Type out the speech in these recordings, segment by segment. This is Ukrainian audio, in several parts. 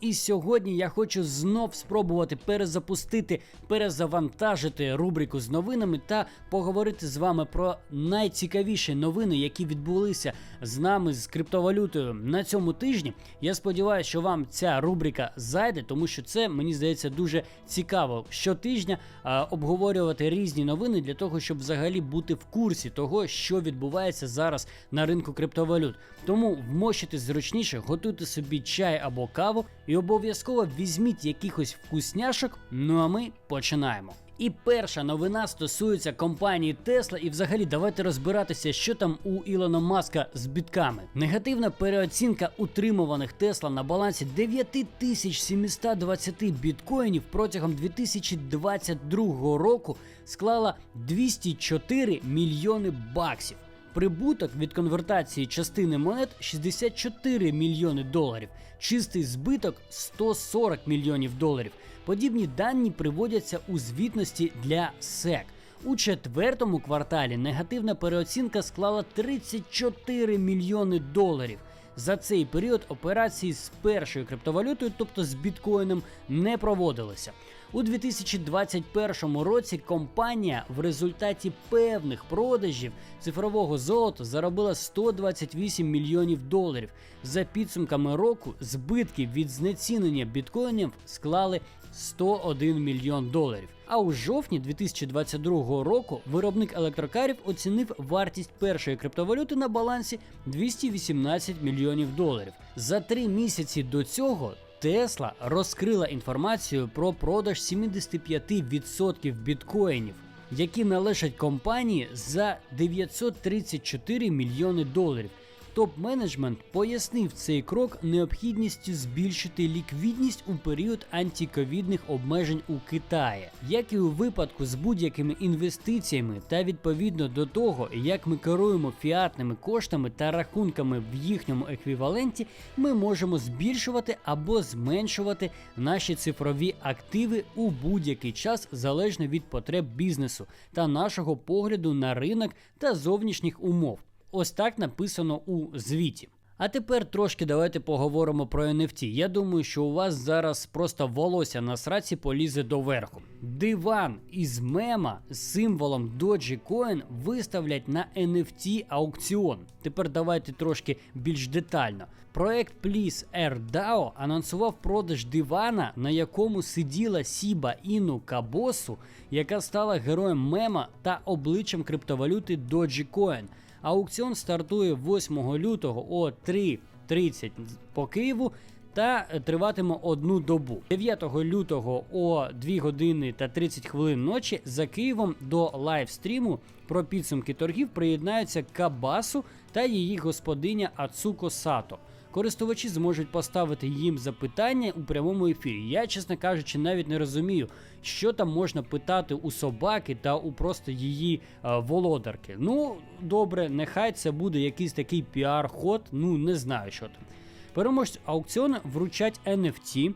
І сьогодні я хочу знов спробувати перезапустити, перезавантажити рубрику з новинами та поговорити з вами про найцікавіші новини, які відбулися з нами з криптовалютою на цьому тижні. Я сподіваюся, що вам ця рубрика зайде, тому що це мені здається дуже цікаво щотижня а, обговорювати різні новини для того, щоб взагалі бути в курсі того, що відбувається зараз на ринку криптовалют. Тому вмощуйте зручніше, готуйте собі чай або каву і обов'язково візьміть якихось вкусняшок. Ну а ми починаємо. І перша новина стосується компанії Tesla, і взагалі давайте розбиратися, що там у Ілона Маска з бітками. Негативна переоцінка утримуваних Tesla на балансі 9720 біткоїнів протягом 2022 року склала 204 мільйони баксів. Прибуток від конвертації частини монет 64 мільйони доларів, чистий збиток 140 мільйонів доларів. Подібні дані приводяться у звітності для SEC. У четвертому кварталі негативна переоцінка склала 34 мільйони доларів. За цей період операції з першою криптовалютою, тобто з біткоїном, не проводилися. У 2021 році компанія в результаті певних продажів цифрового золота заробила 128 мільйонів доларів. За підсумками року збитки від знецінення біткоїнів склали 101 мільйон доларів. А у жовтні 2022 року виробник електрокарів оцінив вартість першої криптовалюти на балансі 218 мільйонів доларів. За три місяці до цього Тесла розкрила інформацію про продаж 75% біткоїнів, які належать компанії за 934 мільйони доларів. Топ-менеджмент пояснив цей крок необхідністю збільшити ліквідність у період антиковідних обмежень у Китаї, як і у випадку з будь-якими інвестиціями, та відповідно до того, як ми керуємо фіатними коштами та рахунками в їхньому еквіваленті, ми можемо збільшувати або зменшувати наші цифрові активи у будь-який час залежно від потреб бізнесу та нашого погляду на ринок та зовнішніх умов. Ось так написано у звіті. А тепер трошки давайте поговоримо про NFT. Я думаю, що у вас зараз просто волосся на сраці полізе доверху. Диван із мема з символом Dogecoin виставлять на NFT аукціон. Тепер давайте трошки більш детально. Проект Please Air DAO анонсував продаж дивана, на якому сиділа Сіба Іну Кабосу, яка стала героєм мема та обличчям криптовалюти Dogecoin. Аукціон стартує 8 лютого о 3.30 по Києву та триватиме одну добу. 9 лютого о 2 години та 30 хвилин ночі за Києвом до лайвстріму про підсумки торгів приєднаються Кабасу та її господиня Ацуко Сато. Користувачі зможуть поставити їм запитання у прямому ефірі. Я, чесно кажучи, навіть не розумію, що там можна питати у собаки та у просто її е, володарки. Ну, добре, нехай це буде якийсь такий піар-ход, ну не знаю, що там. Переможцю аукціону вручать NFT,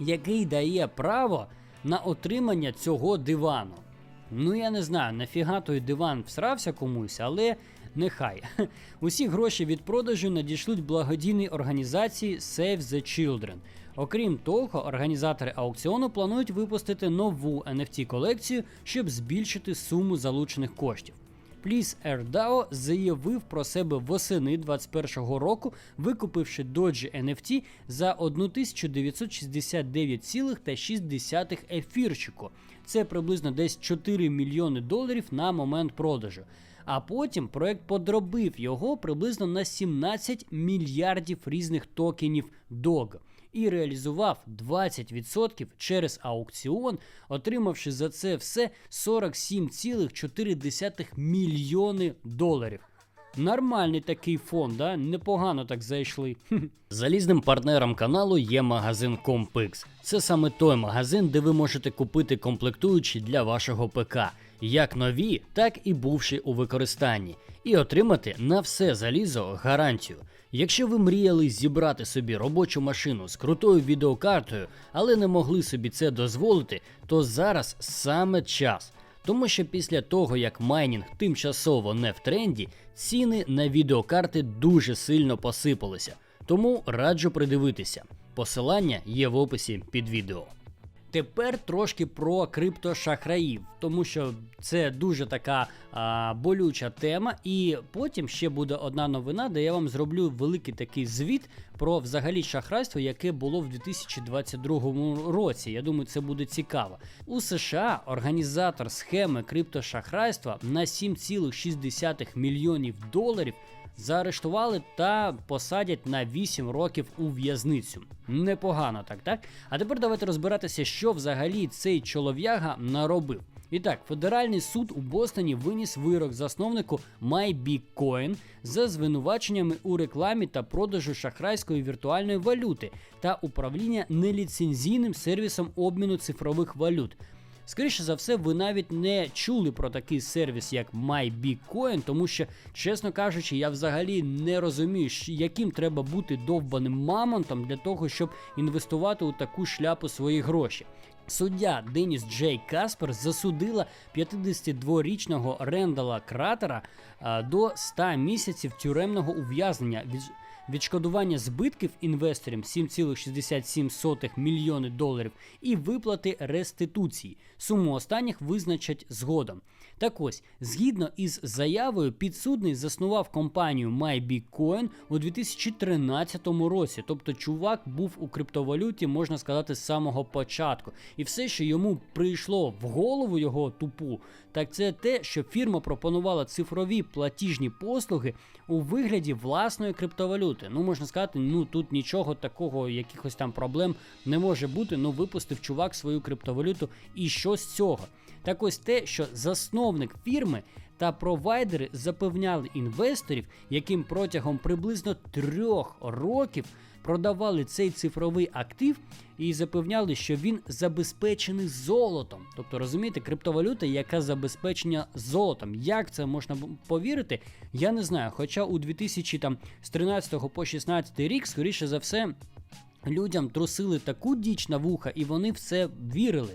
який дає право на отримання цього дивану. Ну, я не знаю, нафіга той диван всрався комусь, але нехай. Усі гроші від продажу надішлють благодійній організації Save the Children. Окрім того, організатори аукціону планують випустити нову NFT колекцію, щоб збільшити суму залучених коштів. Air DAO заявив про себе восени 2021 року, викупивши Doge NFT за 1969,6 ефірчику. Це приблизно десь 4 мільйони доларів на момент продажу. А потім проект подробив його приблизно на 17 мільярдів різних токенів DOG і реалізував 20% через аукціон, отримавши за це все 47,4 мільйони доларів. Нормальний такий фон, да? непогано так зайшли. Залізним партнером каналу є магазин Compix. Це саме той магазин, де ви можете купити комплектуючі для вашого ПК, як нові, так і бувші у використанні, і отримати на все залізо гарантію. Якщо ви мріяли зібрати собі робочу машину з крутою відеокартою, але не могли собі це дозволити, то зараз саме час. Тому що після того, як майнінг тимчасово не в тренді, ціни на відеокарти дуже сильно посипалися. Тому раджу придивитися. Посилання є в описі під відео. Тепер трошки про криптошахраїв, тому що це дуже така а, болюча тема. І потім ще буде одна новина, де я вам зроблю великий такий звіт про взагалі шахрайство, яке було в 2022 році. Я думаю, це буде цікаво. У США організатор схеми криптошахрайства на 7,6 мільйонів доларів заарештували та посадять на 8 років у в'язницю. Непогано так, так? А тепер давайте розбиратися, що взагалі цей чолов'яга наробив. І так, федеральний суд у Бостоні виніс вирок засновнику MyBitcoin за звинуваченнями у рекламі та продажу шахрайської віртуальної валюти та управління неліцензійним сервісом обміну цифрових валют. Скоріше за все, ви навіть не чули про такий сервіс, як MyBitcoin, тому що, чесно кажучи, я взагалі не розумію, яким треба бути довбаним мамонтом для того, щоб інвестувати у таку шляпу свої гроші. Суддя Деніс Джей Каспер засудила 52-річного Рендала Кратера до 100 місяців тюремного ув'язнення відшкодування збитків інвесторам 7,67 мільйони доларів і виплати реституції. Суму останніх визначать згодом. Так ось, згідно із заявою, підсудний заснував компанію MyBitcoin у 2013 році. Тобто, чувак був у криптовалюті, можна сказати, з самого початку. І все, що йому прийшло в голову його тупу, так це те, що фірма пропонувала цифрові платіжні послуги у вигляді власної криптовалюти. Ну, можна сказати, ну тут нічого такого, якихось там проблем не може бути. Ну, випустив чувак свою криптовалюту, і що з цього? Так ось те, що засновник фірми та провайдери запевняли інвесторів, яким протягом приблизно трьох років продавали цей цифровий актив і запевняли, що він забезпечений золотом. Тобто, розумієте, криптовалюта, яка забезпечена золотом. Як це можна повірити? Я не знаю. Хоча у 2000 там з 13 по 16 рік, скоріше за все, людям трусили таку діч на вуха, і вони в це вірили.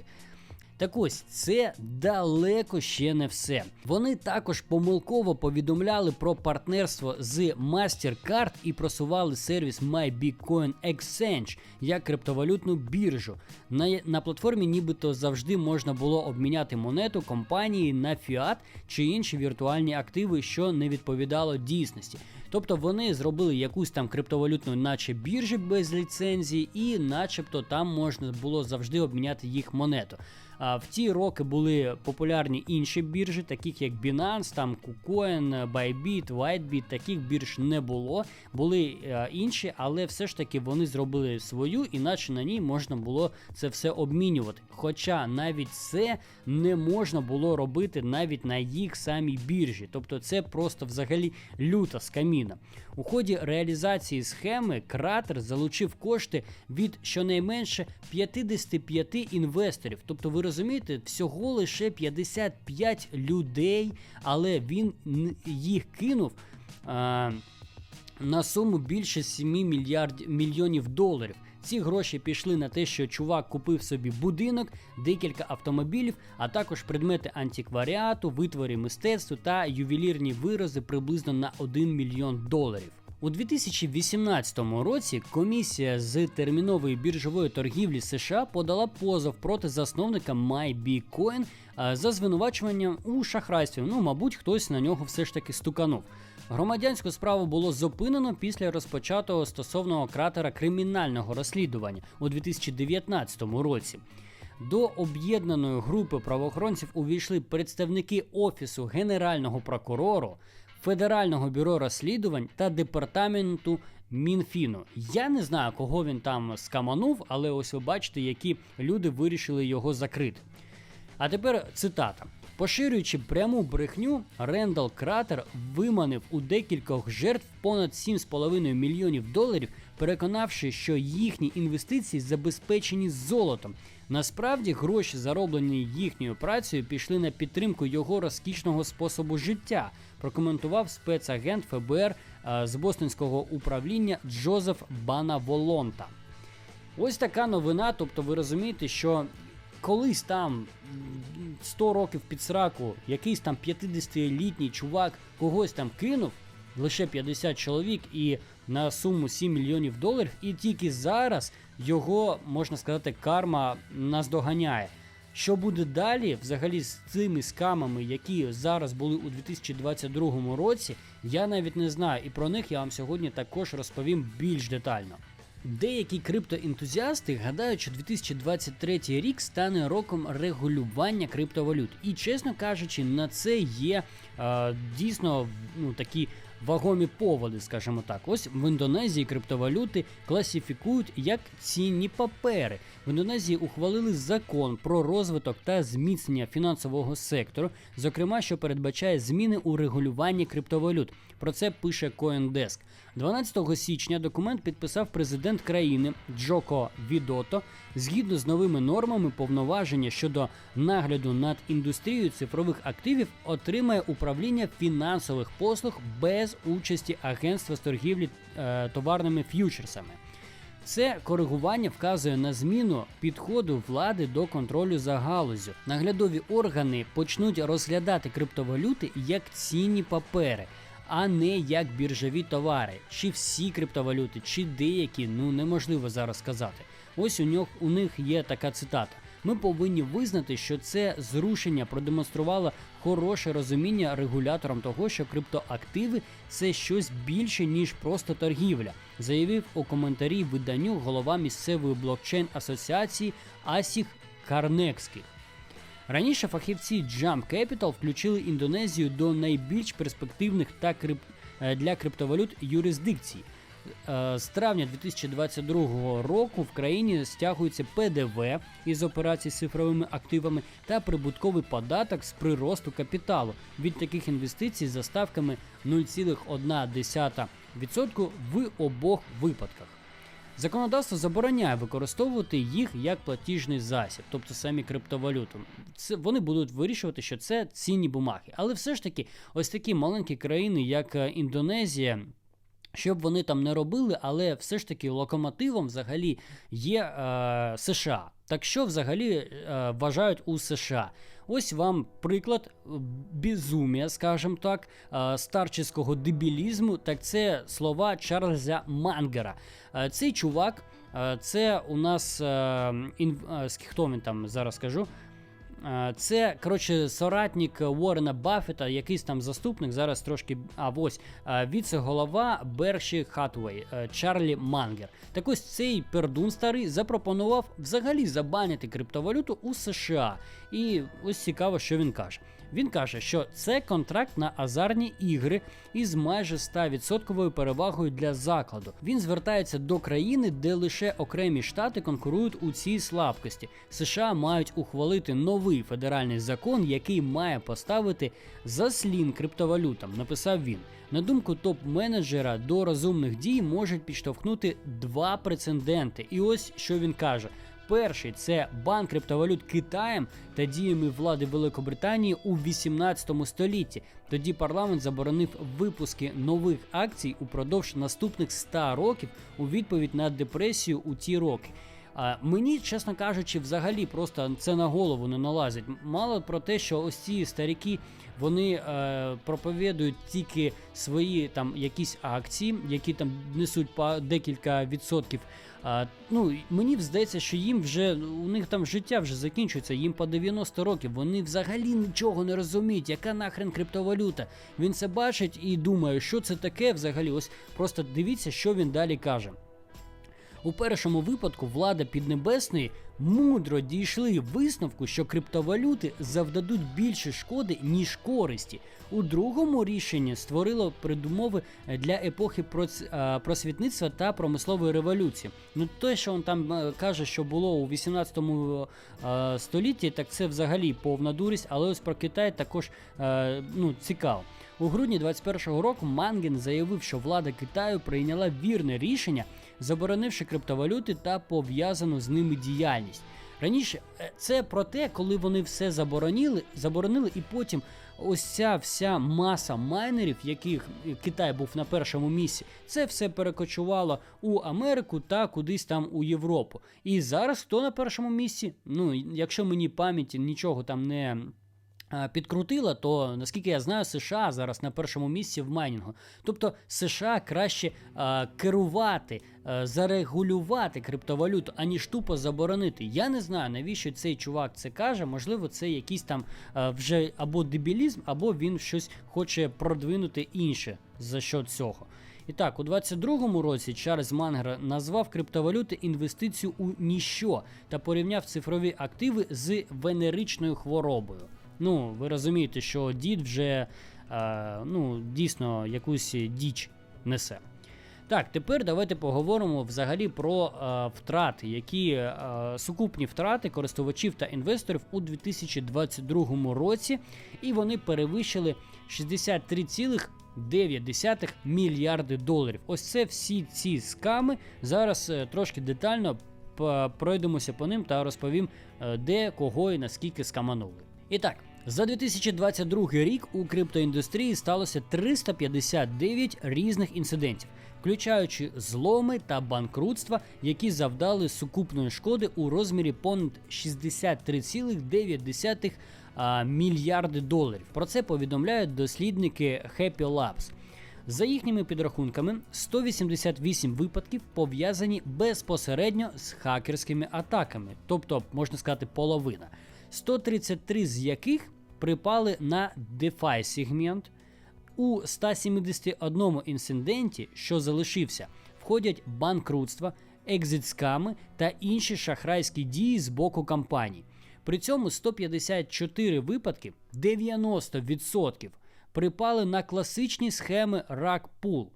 Так ось це далеко ще не все. Вони також помилково повідомляли про партнерство з MasterCard і просували сервіс MyBitcoin Exchange як криптовалютну біржу. На, на платформі нібито завжди можна було обміняти монету компанії на фіат чи інші віртуальні активи, що не відповідало дійсності. Тобто вони зробили якусь там криптовалютну, наче біржі без ліцензії, і начебто там можна було завжди обміняти їх монету. В ті роки були популярні інші біржі, таких як Binance, там KuCoin, Bybit, Whitebit, таких бірж не було. Були е, інші, але все ж таки вони зробили свою, іначе на ній можна було це все обмінювати. Хоча навіть це не можна було робити навіть на їх самій біржі. Тобто це просто взагалі люта скаміна. У ході реалізації схеми кратер залучив кошти від щонайменше 55 інвесторів. Тобто, ви розумієте, всього лише 55 людей, але він їх кинув. А, на суму більше 7 мільярд мільйонів доларів. Ці гроші пішли на те, що чувак купив собі будинок, декілька автомобілів, а також предмети антикваріату, витвори мистецтва та ювелірні вирози приблизно на 1 мільйон доларів. У 2018 році комісія з термінової біржової торгівлі США подала позов проти засновника MyBitcoin а, за звинувачуванням у шахрайстві. Ну, мабуть, хтось на нього все ж таки стуканув. Громадянську справу було зупинено після розпочатого стосовно кратера кримінального розслідування у 2019 році. До об'єднаної групи правоохоронців увійшли представники Офісу Генерального прокурору, Федерального бюро розслідувань та департаменту Мінфіну. Я не знаю, кого він там скаманув, але ось ви бачите, які люди вирішили його закрити. А тепер цитата. Поширюючи пряму брехню, Рендал Кратер виманив у декількох жертв понад 7,5 мільйонів доларів, переконавши, що їхні інвестиції забезпечені золотом. Насправді гроші, зароблені їхньою працею, пішли на підтримку його розкішного способу життя, прокоментував спецагент ФБР з бостонського управління Джозеф Банаволонта. Ось така новина. Тобто, ви розумієте, що колись там 100 років під сраку якийсь там 50-літній чувак когось там кинув, лише 50 чоловік і на суму 7 мільйонів доларів, і тільки зараз його можна сказати, карма наздоганяє. Що буде далі, взагалі, з цими скамами, які зараз були у 2022 році, я навіть не знаю, і про них я вам сьогодні також розповім більш детально. Деякі криптоентузіасти гадають, що 2023 рік стане роком регулювання криптовалют. І чесно кажучи, на це є е, дійсно ну, такі вагомі поводи, скажімо так. Ось в Індонезії криптовалюти класифікують як цінні папери. В Індонезії ухвалили закон про розвиток та зміцнення фінансового сектору, зокрема, що передбачає зміни у регулюванні криптовалют. Про це пише CoinDesk. 12 січня документ підписав президент країни Джоко Відото. Згідно з новими нормами, повноваження щодо нагляду над індустрією цифрових активів отримає управління фінансових послуг без участі агентства з торгівлі е, товарними ф'ючерсами. Це коригування вказує на зміну підходу влади до контролю за галузю. Наглядові органи почнуть розглядати криптовалюти як цінні папери, а не як біржові товари. Чи всі криптовалюти, чи деякі, ну неможливо зараз сказати. Ось у них у них є така цитата. Ми повинні визнати, що це зрушення продемонструвало хороше розуміння регуляторам того, що криптоактиви це щось більше ніж просто торгівля, заявив у коментарі виданню голова місцевої блокчейн асоціації Асіх Карнекських. Раніше фахівці Jump Capital включили Індонезію до найбільш перспективних та крип... е, для криптовалют юрисдикцій. Е, З травня 2022 року в країні стягується ПДВ із операцій з цифровими активами та прибутковий податок з приросту капіталу від таких інвестицій за ставками 0,1% в обох випадках. Законодавство забороняє використовувати їх як платіжний засіб, тобто самі криптовалюту. Це вони будуть вирішувати, що це цінні бумаги. Але все ж таки, ось такі маленькі країни, як е, Індонезія. Що б вони там не робили, але все ж таки локомотивом взагалі є е, США. Так що взагалі е, вважають у США? Ось вам приклад безумія, скажімо так, е, дебілізму. Так це слова Чарльза Мангера. Е, цей чувак, е, це у нас е, е, хто він там зараз скажу. Е, Це коротше соратник Уоррена Баффета, якийсь там заступник. Зараз трошки. А е, віце-голова Берші Хатвей е, Чарлі Мангер. Так ось цей пердун старий запропонував взагалі забанити криптовалюту у США. І ось цікаво, що він каже. Він каже, що це контракт на азарні ігри із майже 100% перевагою для закладу. Він звертається до країни, де лише окремі штати конкурують у цій слабкості. США мають ухвалити новий федеральний закон, який має поставити заслін криптовалютам. Написав він. На думку топ-менеджера, до розумних дій можуть підштовхнути два прецеденти. І ось що він каже. Перший це банк криптовалют Китаєм та діями влади Великобританії у 18 столітті. Тоді парламент заборонив випуски нових акцій упродовж наступних 100 років у відповідь на депресію у ті роки. А мені, чесно кажучи, взагалі просто це на голову не налазить. Мало про те, що ось ці старіки вони е, проповідують тільки свої там якісь акції, які там несуть по декілька відсотків. А, ну мені здається, що їм вже у них там життя вже закінчується. Їм по 90 років. Вони взагалі нічого не розуміють, яка нахрен криптовалюта. Він це бачить і думає, що це таке взагалі. Ось просто дивіться, що він далі каже. У першому випадку влада Піднебесної мудро дійшли висновку, що криптовалюти завдадуть більше шкоди, ніж користі. У другому рішенні створило передумови для епохи проц- просвітництва та промислової революції. Ну те, що він там е, каже, що було у 18 е, столітті, так це взагалі повна дурість, але ось про Китай також е, ну, цікаво. У грудні 21-го року Манген заявив, що влада Китаю прийняла вірне рішення, заборонивши криптовалюти та пов'язану з ними діяльність. Раніше е, це про те, коли вони все заборонили, заборонили, і потім ось ця вся маса майнерів, яких Китай був на першому місці, це все перекочувало у Америку та кудись там у Європу. І зараз хто на першому місці? Ну, якщо мені пам'яті нічого там не е, підкрутила, то наскільки я знаю, США зараз на першому місці в майнінгу. Тобто США краще е, керувати, е, зарегулювати криптовалюту, аніж тупо заборонити. Я не знаю, навіщо цей чувак це каже. Можливо, це якийсь там е, вже або дебілізм, або він щось хоче продвинути інше за що цього. І так, у 22-му році Чарльз Мангер назвав криптовалюти інвестицію у ніщо та порівняв цифрові активи з венеричною хворобою. Ну, ви розумієте, що дід вже е, ну, дійсно якусь діч несе. Так, тепер давайте поговоримо взагалі про е, втрати, які е, сукупні втрати користувачів та інвесторів у 2022 році, і вони перевищили 63,9 мільярди доларів. Ось це всі ці сками. Зараз е, трошки детально пройдемося по ним та розповім, е, де, кого і наскільки скаманули. І так. За 2022 рік у криптоіндустрії сталося 359 різних інцидентів, включаючи зломи та банкрутства, які завдали сукупної шкоди у розмірі понад 63,9 а, мільярди доларів. Про це повідомляють дослідники Happy Labs. За їхніми підрахунками, 188 випадків пов'язані безпосередньо з хакерськими атаками, тобто, можна сказати, половина. 133 з яких припали на DeFi сегмент. У 171 інциденті, що залишився, входять банкрутства, екзит-сками та інші шахрайські дії з боку компаній. При цьому 154 випадки, 90%, припали на класичні схеми Rug Pool.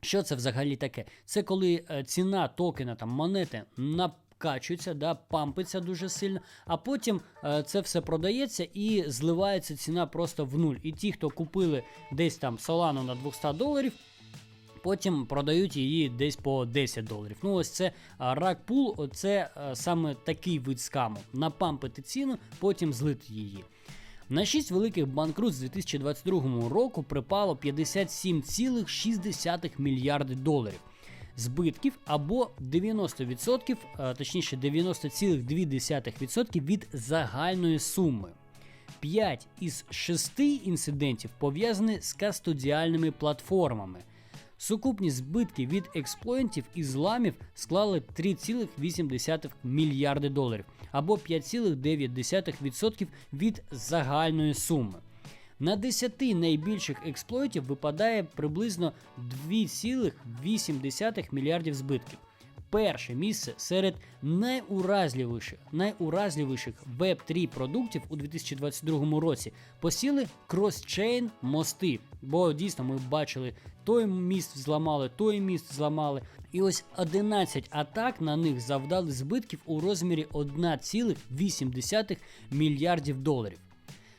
Що це взагалі таке? Це коли е, ціна токена там монети на Качується, да, пампиться дуже сильно, а потім е, це все продається і зливається ціна просто в нуль. І ті, хто купили десь там Solana на 200 доларів, потім продають її десь по 10 доларів. Ну, ось це ракпул, це е, саме такий вид скаму. Напампити ціну, потім злити її. На 6 великих банкрут з 2022 року припало 57,6 мільярди доларів збитків або 90%, точніше 90,2% від загальної суми. 5 із 6 інцидентів пов'язані з кастодіальними платформами. Сукупні збитки від експлойнтів і зламів склали 3,8 мільярди доларів або 5,9% від загальної суми. На 10 найбільших експлойтів випадає приблизно 2,8 мільярдів збитків. Перше місце серед найуразливіших найуразливіших Web3 продуктів у 2022 році посіли кросчейн мости. Бо дійсно ми бачили, той міст зламали, той міст зламали. І ось 11 атак на них завдали збитків у розмірі 1,8 мільярдів доларів.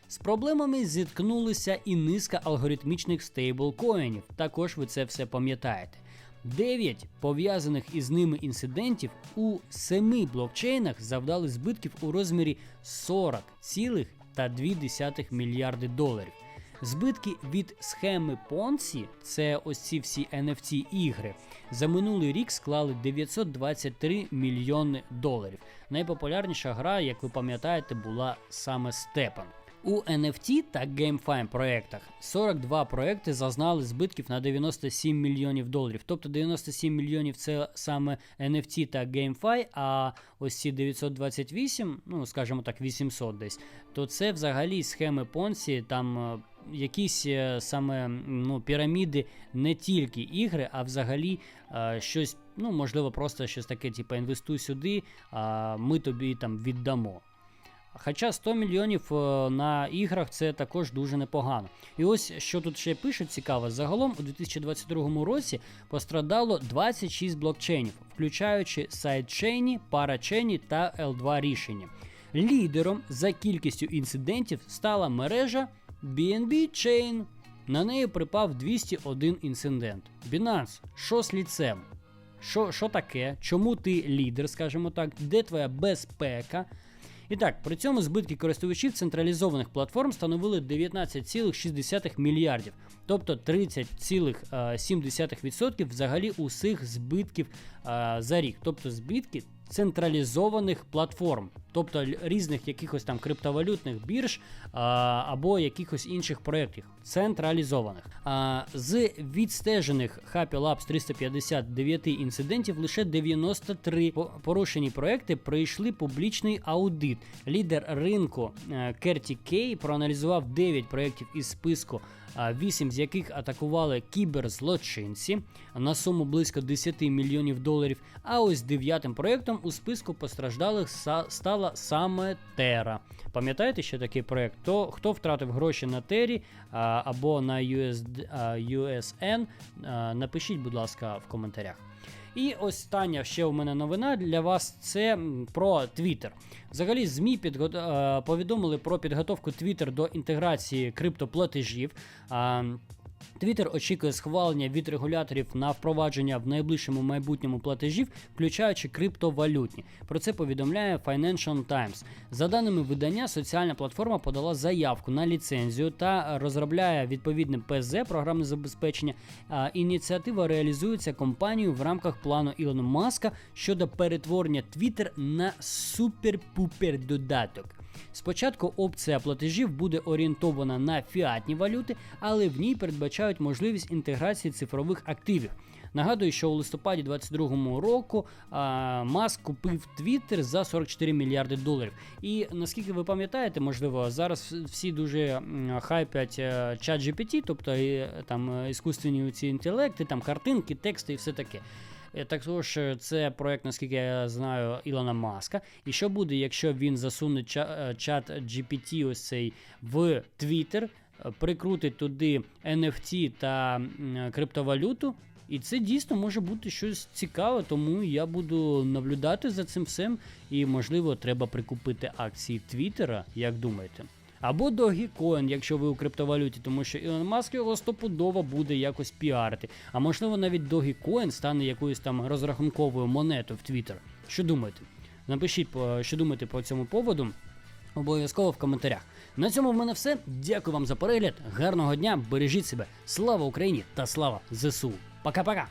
З проблемами зіткнулися і низка алгоритмічних стейблкоїнів. Також ви це все пам'ятаєте. 9 пов'язаних із ними інцидентів у 7 блокчейнах завдали збитків у розмірі 40,2 мільярди доларів. Збитки від схеми Ponzi, це ось ці всі NFT ігри, за минулий рік склали 923 мільйони доларів. Найпопулярніша гра, як ви пам'ятаєте, була саме Степан. У NFT та GameFi проєктах 42 проекти зазнали збитків на 97 мільйонів доларів. Тобто 97 мільйонів це саме NFT та GameFi, а ось ці 928, ну скажімо так, 800 десь, то це взагалі схеми Ponzi, там е, якісь е, саме ну, піраміди не тільки ігри, а взагалі е, щось, ну можливо, просто щось таке, типу інвестуй сюди, а ми тобі там віддамо. Хоча 100 мільйонів е, на іграх це також дуже непогано. І ось що тут ще пишуть цікаво, загалом у 2022 році пострадало 26 блокчейнів, включаючи сайдчейні, парачейні та L2 рішення. Лідером за кількістю інцидентів стала мережа BNB Chain. На неї припав 201 інцидент. Binance, що з ліцем? Що таке? Чому ти лідер, скажімо так, де твоя безпека? І так, при цьому збитки користувачів централізованих платформ становили 19,6 мільярдів, тобто 30,7% взагалі усіх збитків за рік, тобто збитки централізованих платформ. Тобто різних якихось там криптовалютних бірж а, або якихось інших проєктів, централізованих. А, з відстежених Happy Labs 359 інцидентів лише 93 порушені проекти пройшли публічний аудит. Лідер ринку е, Керті Кей проаналізував 9 проєктів із списку. а, Вісім з яких атакували кіберзлочинці на суму близько 10 мільйонів доларів. А ось дев'ятим проєктом у списку постраждалих са- стала саме Тера. Пам'ятаєте, що такий проєкт? То хто втратив гроші на Тері або на USD, USN? Напишіть, будь ласка, в коментарях. І остання ще у мене новина для вас це про Twitter. Взагалі, ЗМІ підго... повідомили про підготовку Twitter до інтеграції криптоплатежів. Twitter очікує схвалення від регуляторів на впровадження в найближчому майбутньому платежів, включаючи криптовалютні. Про це повідомляє Financial Times. За даними видання, соціальна платформа подала заявку на ліцензію та розробляє відповідне ПЗ програмне забезпечення. Ініціатива реалізується компанією в рамках плану Ілона Маска щодо перетворення Twitter на супер-пупер додаток. Спочатку опція платежів буде орієнтована на фіатні валюти, але в ній передбачають можливість інтеграції цифрових активів. Нагадую, що у листопаді 2022 року а, Маск купив Twitter за 44 мільярди доларів. І наскільки ви пам'ятаєте, можливо, зараз всі дуже хайпять е, чат GPT, тобто е, там е, іскусственні ці інтелекти, там картинки, тексти і все таке. Е, Також е, це проект, наскільки я знаю, Ілона Маска. І що буде, якщо він засуне е, чат GPT ось цей в Twitter, прикрутить туди NFT та криптовалюту? І це дійсно може бути щось цікаве, тому я буду наблюдати за цим всім. І, можливо, треба прикупити акції Твіттера, як думаєте? Або Dogecoin, якщо ви у криптовалюті, тому що Ілон Маск його стопудово буде якось піарити. А можливо, навіть Dogecoin стане якоюсь там розрахунковою монетою в Twitter. Що думаєте? Напишіть, що думаєте по цьому поводу. Обов'язково в коментарях. На цьому в мене все. Дякую вам за перегляд. Гарного дня, бережіть себе. Слава Україні та слава ЗСУ. Пока-пока.